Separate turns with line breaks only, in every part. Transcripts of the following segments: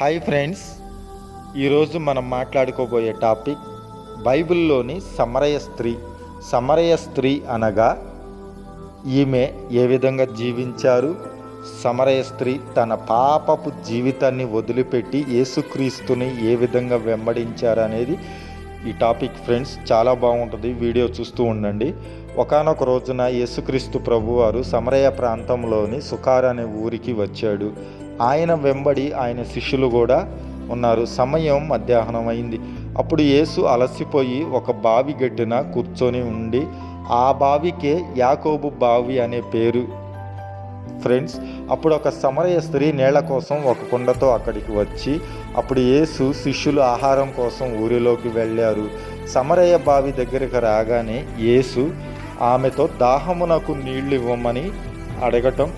Hi friends ఈరోజు మనం మాట్లాడుకోబోయే topic బైబిల్లోని సమరయ స్త్రీ. సమరయ స్త్రీ అనగా ఈమె ఏ విధంగా జీవించారు? సమరయ స్త్రీ తన పాపపు జీవితాన్ని వదిలిపెట్టి యేసుక్రీస్తుని ఏ విధంగా వెంబడించారు అనేది ఈ టాపిక్ ఫ్రెండ్స్ చాలా బాగుంటుంది. వీడియో చూస్తూ ఉండండి. ఒకానొక రోజున యేసుక్రీస్తు ప్రభువారు సమరయ ప్రాంతంలోని సుకార్ అనే ఊరికి వచ్చాడు. ఆయన వెంబడి ఆయన శిష్యులు కూడా ఉన్నారు. సమయం మధ్యాహ్నం అయింది. అప్పుడు యేసు అలసిపోయి ఒక బావి గడ్డిన కూర్చొని ఉండి ఆ బావికే యాకోబు బావి అనే పేరు ఫ్రెండ్స్ అప్పుడు ఒక సమరయ స్త్రీ నీళ్ళ కోసం ఒక కుండతో అక్కడికి వచ్చి అప్పుడు యేసు శిష్యులు ఆహారం కోసం ఊరిలోకి వెళ్ళారు. సమరయ బావి దగ్గరికి రాగానే యేసు ఆమెతో దాహమునకు నీళ్ళు ఇవ్వమని అడగటం.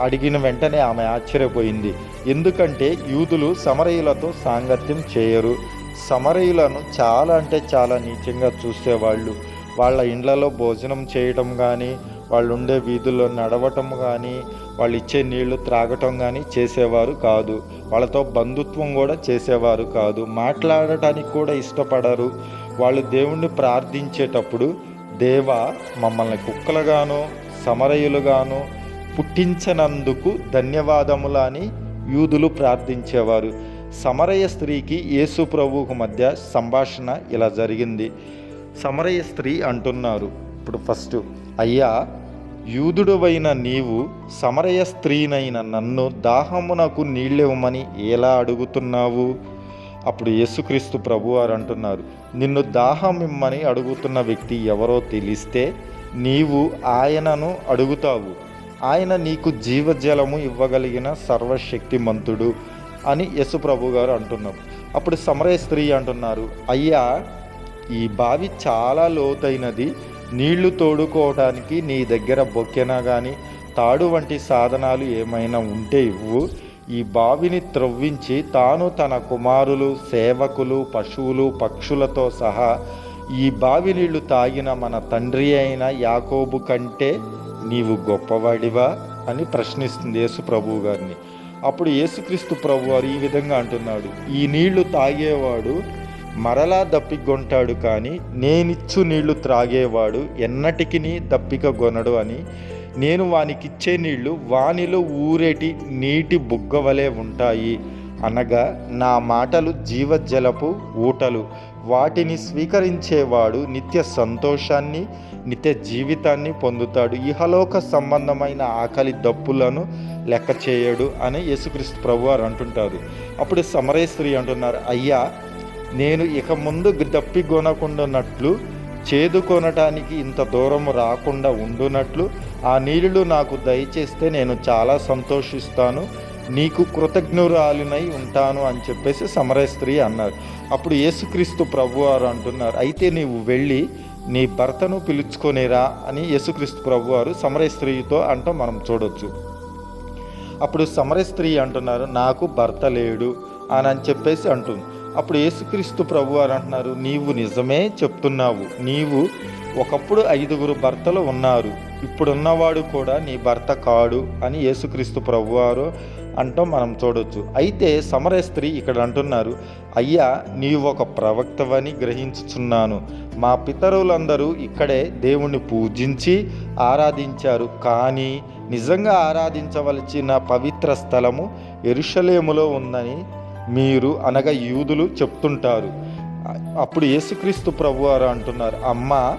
అడిగిన వెంటనే ఆమె ఆశ్చర్యపోయింది. ఎందుకంటే యూదులు సమరయులతో సాంగత్యం చేయరు. సమరయులను చాలా అంటే చాలా నీచంగా చూసేవాళ్ళు. వాళ్ళ ఇండ్లలో భోజనం చేయటం కానీ వాళ్ళు ఉండే వీధుల్లో నడవటం కానీ వాళ్ళు ఇచ్చే నీళ్ళు త్రాగటం కానీ చేసేవారు కాదు. వాళ్ళతో బంధుత్వం కూడా చేసేవారు కాదు. మాట్లాడటానికి కూడా ఇష్టపడరు. వాళ్ళు దేవుణ్ణి ప్రార్థించేటప్పుడు దేవా మమ్మల్ని కుక్కలుగాను సమరయులుగాను పుట్టించనందుకు ధన్యవాదములు అని యూదులు ప్రార్థించేవారు. సమరయ స్త్రీకి యేసు ప్రభువుకు మధ్య సంభాషణ ఇలా జరిగింది. సమరయ స్త్రీ అంటున్నారు ఇప్పుడు ఫస్ట్ అయ్యా యూదుడువైన నీవు సమరయ స్త్రీనైన నన్ను దాహమునకు నీళ్ళివ్వమని ఎలా అడుగుతున్నావు? అప్పుడు యేసుక్రీస్తు ప్రభువారు అంటున్నారు నిన్ను దాహం ఇమ్మని అడుగుతున్న వ్యక్తి ఎవరో తెలిస్తే నీవు ఆయనను అడుగుతావు. ఆయన నీకు జీవజలము ఇవ్వగలిగిన సర్వశక్తిమంతుడు అని యశుప్రభు ప్రభు గారు అంటున్నారు. అప్పుడు సమరయ స్త్రీ అంటున్నారు అయ్యా ఈ బావి చాలా లోతైనది. నీళ్ళు తోడుకోవడానికి నీ దగ్గర బొక్కెన కానీ తాడు వంటి సాధనాలు ఏమైనా ఉంటే ఇవ్వు. ఈ బావిని త్రవ్వించి తాను తన కుమారులు సేవకులు పశువులు పక్షులతో సహా ఈ బావి నీళ్ళు తాగిన మన తండ్రి అయిన యాకోబు కంటే నీవు గొప్పవాడివా అని ప్రశ్నిస్తుంది యేసు ప్రభువు గారిని. అప్పుడు యేసుక్రీస్తు ప్రభు వారు ఈ విధంగా అంటున్నాడు. ఈ నీళ్ళు తాగేవాడు మరలా దప్పికొంటాడు కానీ నేనిచ్చు నీళ్ళు త్రాగేవాడు ఎన్నటికి దప్పిక గొనడు అని. నేను వానికిచ్చే నీళ్ళు వానిలో ఊరేటి నీటి బుగ్గవలే ఉంటాయి అనగా నా మాటలు జీవజలపు ఊటలు. వాటిని స్వీకరించేవాడు నిత్య సంతోషాన్ని నిత్య జీవితాన్ని పొందుతాడు. ఇహలోక సంబంధమైన ఆకలి దప్పులను లెక్క చేయడు అని యేసుక్రీస్తు ప్రభువారు అంటుంటారు. అప్పుడు సమరేశ్వరి అంటున్నారు అయ్యా నేను ఇక ముందు దప్పి కొనకుండానట్లు చేదుకొనటానికి ఇంత దూరం రాకుండా ఉండునట్లు ఆ నీళ్ళు నాకు దయచేస్తే నేను చాలా సంతోషిస్తాను. నీకు కృతజ్ఞురాలినై ఉంటాను అని చెప్పేసి సమరయ స్త్రీ అన్నారు. అప్పుడు యేసుక్రీస్తు ప్రభువారు అంటున్నారు అయితే నీవు వెళ్ళి నీ భర్తను పిలుచుకొనిరా అని యేసుక్రీస్తు ప్రభువారు సమరయ స్త్రీతో అంటాం మనం చూడొచ్చు. అప్పుడు సమర స్త్రీ అంటున్నారు నాకు భర్త లేడు అని అని చెప్పేసి అంటుంది. అప్పుడు యేసుక్రీస్తు ప్రభు వారు అంటున్నారు నీవు నిజమే చెప్తున్నావు. నీవు ఒకప్పుడు ఐదుగురు భర్తలు ఉన్నారు. ఇప్పుడున్నవాడు కూడా నీ భర్త కాడు అని యేసుక్రీస్తు ప్రభువారు అంటాం మనం చూడొచ్చు. అయితే సమర స్త్రీ ఇక్కడ అంటున్నారు అయ్యా నీవు ఒక ప్రవక్తవని గ్రహించుచున్నాను. మా పితరులందరూ ఇక్కడే దేవుణ్ణి పూజించి ఆరాధించారు. కానీ నిజంగా ఆరాధించవలసిన పవిత్ర స్థలము ఎరుషలేములో ఉందని మీరు అనగా యూదులు చెప్తుంటారు. అప్పుడు యేసుక్రీస్తు ప్రభువారు అంటున్నారు అమ్మ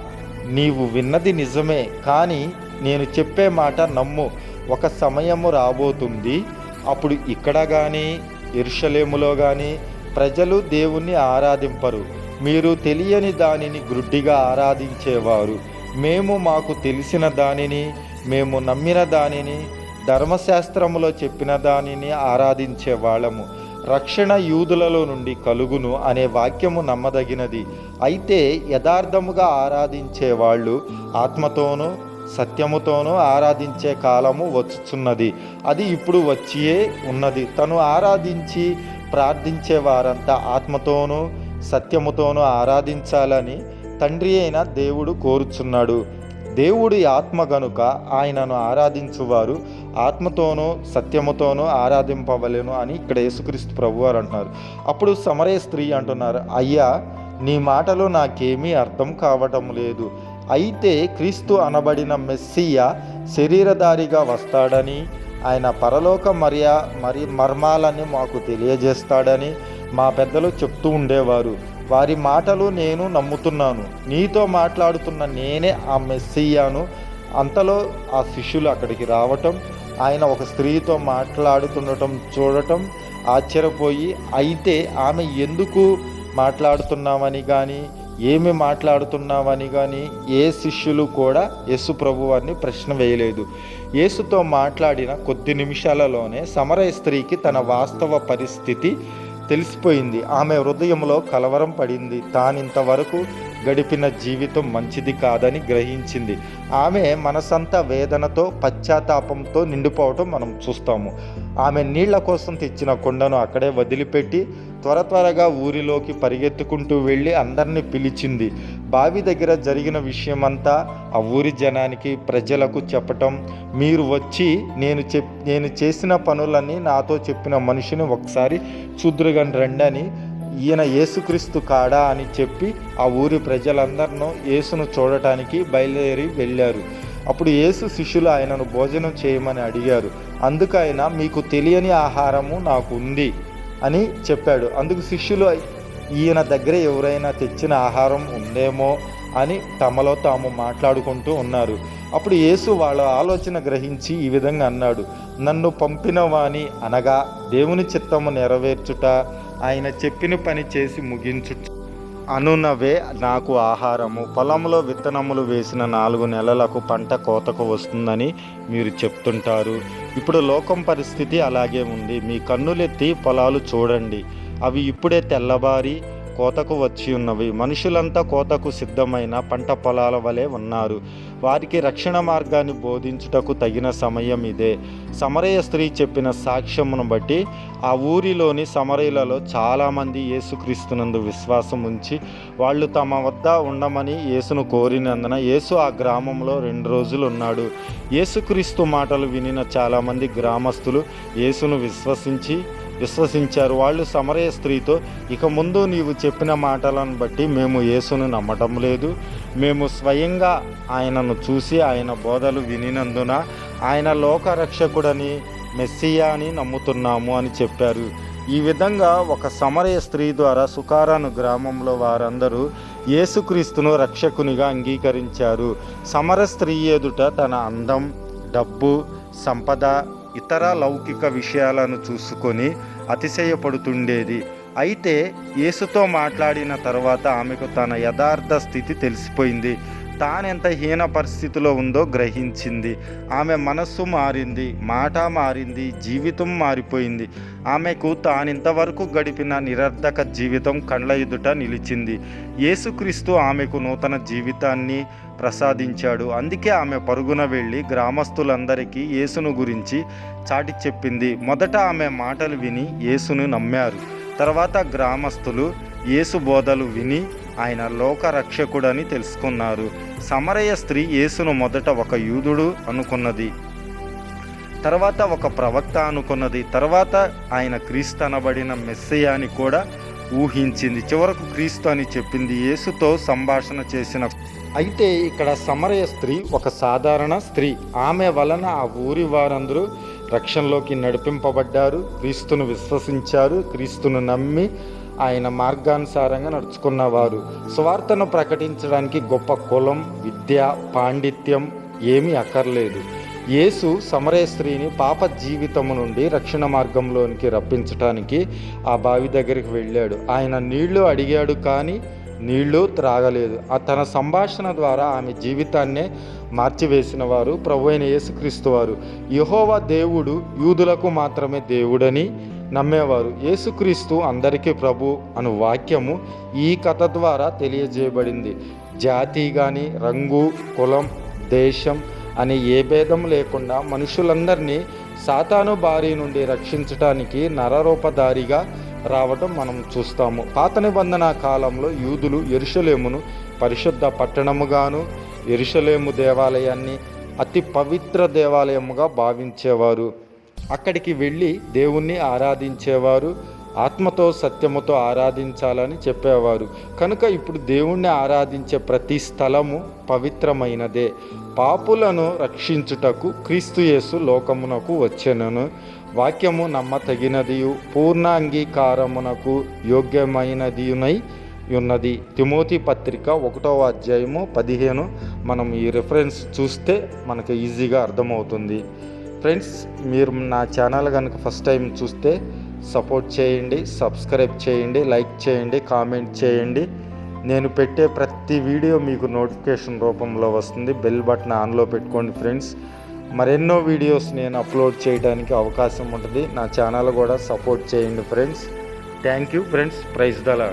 నీవు విన్నది నిజమే కానీ నేను చెప్పే మాట నమ్ము. ఒక సమయము రాబోతుంది. అప్పుడు ఇక్కడ కానీ ఇర్షలేములో కానీ ప్రజలు దేవుణ్ణి ఆరాధింపరు. మీరు తెలియని దానిని గ్రుడ్డిగా ఆరాధించేవారు. మేము మాకు తెలిసిన దానిని మేము నమ్మిన దానిని ధర్మశాస్త్రములో చెప్పిన దానిని ఆరాధించే వాళ్ళము. రక్షణ యూదులలో నుండి కలుగును అనే వాక్యము నమ్మదగినది. అయితే యథార్థముగా ఆరాధించే వాళ్ళు ఆత్మతోనూ సత్యముతోనూ ఆరాధించే కాలము వచ్చుచున్నది. అది ఇప్పుడు వచ్చియే ఉన్నది. తను ఆరాధించి ప్రార్థించే వారంతా ఆత్మతోనూ సత్యముతోనూ ఆరాధించాలని తండ్రి అయిన దేవుడు కోరుచున్నాడు. దేవుడి ఆత్మ గనుక ఆయనను ఆరాధించువారు ఆత్మతోనూ సత్యముతోనూ ఆరాధింపవలను అని ఇక్కడ యేసుక్రీస్తు ప్రభువారు అంటున్నారు. అప్పుడు సమరే స్త్రీ అంటున్నారు అయ్యా నీ మాటలు నాకేమీ అర్థం కావటం లేదు. అయితే క్రీస్తు అనబడిన మెస్సియ శరీరధారిగా వస్తాడని ఆయన పరలోక మర్యా మరి మర్మాలని మాకు తెలియజేస్తాడని మా పెద్దలు చెప్తూ ఉండేవారు. వారి మాటలు నేను నమ్ముతున్నాను. నీతో మాట్లాడుతున్న నేనే ఆ మెస్సియాను. అంతలో ఆ శిష్యులు అక్కడికి రావటం ఆయన ఒక స్త్రీతో మాట్లాడుతుండటం చూడటం ఆశ్చర్యపోయి అయితే ఆమె ఎందుకు మాట్లాడుతున్నామని కానీ ఏమి మాట్లాడుతున్నామని కానీ ఏ శిష్యులు కూడా యేసు ప్రభువారిని ప్రశ్న వేయలేదు. యేసుతో మాట్లాడిన కొద్ది నిమిషాలలోనే సమరయ స్త్రీకి తన వాస్తవ పరిస్థితి తెలిసిపోయింది. ఆమె హృదయంలో కలవరం పడింది. తానింతవరకు గడిపిన జీవితం మంచిది కాదని గ్రహించింది. ఆమె మనసంతా వేదనతో పశ్చాత్తాపంతో నిండిపోవటం మనం చూస్తాము. ఆమె నీళ్ళ కోసం తెచ్చిన కొండను అక్కడే వదిలిపెట్టి త్వర త్వరగా ఊరిలోకి పరిగెత్తుకుంటూ వెళ్ళి అందరినీ పిలిచింది. బావి దగ్గర జరిగిన విషయమంతా ఆ ఊరి జనానికి ప్రజలకు చెప్పటం మీరు వచ్చి నేను చెప్ నేను చేసిన పనులన్నీ నాతో చెప్పిన మనిషిని ఒకసారి చూద్దురుగాని రండి అని ఈయన యేసుక్రీస్తు కాడా అని చెప్పి ఆ ఊరి ప్రజలందరినూ యేసును చూడటానికి బయలుదేరి వెళ్ళారు. అప్పుడు యేసు శిష్యులు ఆయనను భోజనం చేయమని అడిగారు. అందుకు ఆయన మీకు తెలియని ఆహారము నాకు ఉంది అని చెప్పాడు. అందుకు శిష్యులు ఈయన దగ్గర ఎవరైనా తెచ్చిన ఆహారం ఉందేమో అని తమలో తాము మాట్లాడుకుంటూ ఉన్నారు. అప్పుడు యేసు వాళ్ళ ఆలోచన గ్రహించి ఈ విధంగా అన్నాడు. నన్ను పంపిన వాణి అనగా దేవుని చిత్తము నెరవేర్చుట ఆయన చెప్పిన పని చేసి ముగించు. అనునవే నాకు ఆహారము. పొలంలో విత్తనములు వేసిన నాలుగు నెలలకు పంట కోతకు వస్తుందని మీరు చెప్తుంటారు. ఇప్పుడు లోకం పరిస్థితి అలాగే ఉంది. మీ కన్నులెత్తి పొలాలు చూడండి. అవి ఇప్పుడే తెల్లబారి కోతకు వచ్చి ఉన్నవి. మనుషులంతా కోతకు సిద్ధమైన పంట పొలాల వలె ఉన్నారు. వారికి రక్షణ మార్గాన్ని బోధించుటకు తగిన సమయం ఇదే. సమరయ స్త్రీ చెప్పిన సాక్ష్యమును బట్టి ఆ ఊరిలోని సమరయులలో చాలామంది యేసుక్రీస్తునందు విశ్వాసం ఉంచి వాళ్ళు తమ వద్ద ఉండమని యేసును కోరినందున యేసు ఆ గ్రామంలో రెండు రోజులు ఉన్నాడు. యేసుక్రీస్తు మాటలు వినిన చాలామంది గ్రామస్తులు యేసును విశ్వసించి విశ్వసించారు. వాళ్ళు సమరయ స్త్రీతో ఇక ముందు నీవు చెప్పిన మాటలను బట్టి మేము యేసును నమ్మటం లేదు. మేము స్వయంగా ఆయనను చూసి ఆయన బోధలు వినినందున ఆయన లోకరక్షకుడని మెస్సియా అని నమ్ముతున్నాము అని చెప్పారు. ఈ విధంగా ఒక సమరయ స్త్రీ ద్వారా సుకారాను గ్రామంలో వారందరూ యేసుక్రీస్తును రక్షకునిగా అంగీకరించారు. సమర స్త్రీ ఎదుట తన అందం డబ్బు సంపద ఇతర లౌకిక విషయాలను చూసుకొని అతిశయపడుతుండేది. అయితే యేసుతో మాట్లాడిన తర్వాత ఆమెకు తన యథార్థ స్థితి తెలిసిపోయింది. తానెంత హీన పరిస్థితిలో ఉందో గ్రహించింది. ఆమె మనస్సు మారింది మాట మారింది జీవితం మారిపోయింది. ఆమెకు తానింతవరకు గడిపిన నిరర్ధక జీవితం కండ్ల ఎదుట నిలిచింది. యేసుక్రీస్తు ఆమెకు నూతన జీవితాన్ని ప్రసాదించాడు. అందుకే ఆమె పరుగున వెళ్ళి గ్రామస్తులందరికీ యేసును గురించి చాటి చెప్పింది. మొదట ఆమె మాటలు విని యేసును నమ్మారు. తర్వాత గ్రామస్తులు యేసు బోధలు విని ఆయన లోకరక్షకుడని తెలుసుకున్నారు. సమరయ స్త్రీ యేసును మొదట ఒక యూదుడు అనుకున్నది. తర్వాత ఒక ప్రవక్త అనుకున్నది. తర్వాత ఆయన క్రీస్తు అనబడిన మెస్సయాని కూడా ఊహించింది. చివరకు క్రీస్తు అని చెప్పింది. యేసుతో సంభాషణ చేసిన అయితే ఇక్కడ సమరయ స్త్రీ ఒక సాధారణ స్త్రీ. ఆమె వలన ఆ ఊరి వారందరూ రక్షణలోకి నడిపింపబడ్డారు. క్రీస్తును విశ్వసించారు. క్రీస్తును నమ్మి ఆయన మార్గానుసారంగా నడుచుకున్నవారు. స్వార్థను ప్రకటించడానికి గొప్ప కులం విద్య పాండిత్యం ఏమీ అక్కర్లేదు. యేసు సమరయ స్త్రీని పాప జీవితము నుండి రక్షణ మార్గంలోనికి రప్పించటానికి ఆ బావి దగ్గరికి వెళ్ళాడు. ఆయన నీళ్ళు అడిగాడు కానీ నీళ్ళు త్రాగలేదు. ఆ తన సంభాషణ ద్వారా ఆమె జీవితాన్నే మార్చివేసిన వారు ప్రభు అయిన యేసుక్రీస్తు వారు. యహోవా దేవుడు యూదులకు మాత్రమే దేవుడని నమ్మేవారు. యేసుక్రీస్తు అందరికీ ప్రభు అను వాక్యము ఈ కథ ద్వారా తెలియజేయబడింది. జాతి కానీ రంగు కులం దేశం అని ఏ భేదం లేకుండా మనుషులందరినీ సాతాను బారి నుండి రక్షించటానికి నరరూపధారిగా రావటం మనం చూస్తాము. పాత నిబంధన కాలంలో యూదులు ఎరుషలేమును పరిశుద్ధ పట్టణముగాను ఎరుషలేము దేవాలయాన్ని అతి పవిత్ర దేవాలయముగా భావించేవారు. అక్కడికి వెళ్ళి దేవుణ్ణి ఆరాధించేవారు ఆత్మతో సత్యముతో ఆరాధించాలని చెప్పేవారు. కనుక ఇప్పుడు దేవుణ్ణి ఆరాధించే ప్రతి స్థలము పవిత్రమైనదే. పాపులను రక్షించుటకు క్రీస్తుయేసు లోకమునకు వచ్చెనను. వాక్యము నమ్మతగినదియు పూర్ణ అంగీకారమునకు యోగ్యమైనదియునై ఉన్నది. తిమోతి పత్రిక ఒకటవ అధ్యాయము పదిహేను. మనం ఈ రిఫరెన్స్ చూస్తే మనకు ఈజీగా అర్థమవుతుంది. ఫ్రెండ్స్ మీరు నా ఛానల్ కనుక ఫస్ట్ టైం చూస్తే సపోర్ట్ చేయండి సబ్స్క్రైబ్ చేయండి లైక్ చేయండి కామెంట్ చేయండి. నేను పెట్టే ప్రతి వీడియో మీకు నోటిఫికేషన్ రూపంలో వస్తుంది. బెల్ బటన్ ఆన్లో పెట్టుకోండి ఫ్రెండ్స్ మరెన్నో వీడియోస్ నేను అప్లోడ్ చేయడానికి అవకాశం ఉంటుంది. నా ఛానల్ కూడా సపోర్ట్ చేయండి friends thank you friends prize దలా